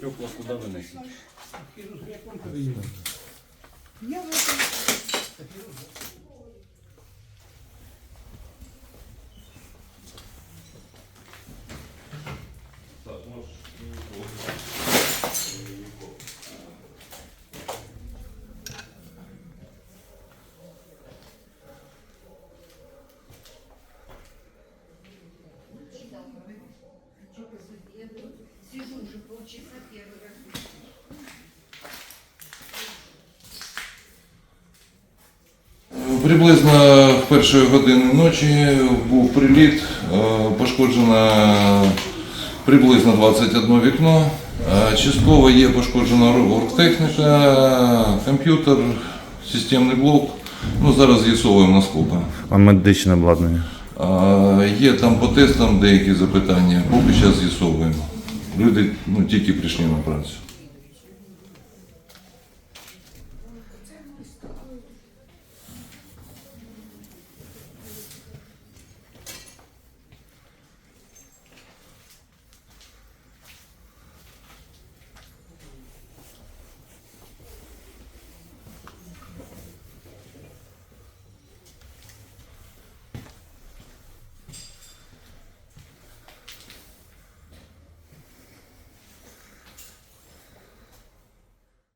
Стекла куда выносить? Я полчаса первый раз. Приблизно в першої години ночі був приліт, е, пошкоджено приблизно 21 вікно. Е, Частково є пошкоджена оргтехніка, комп'ютер, системний блок. Ну, зараз з'ясовуємо наскільки. А медичне обладнання? Е, Є там по тестам деякі запитання, поки зараз з'ясовуємо. Люди ну, тільки прийшли на працю.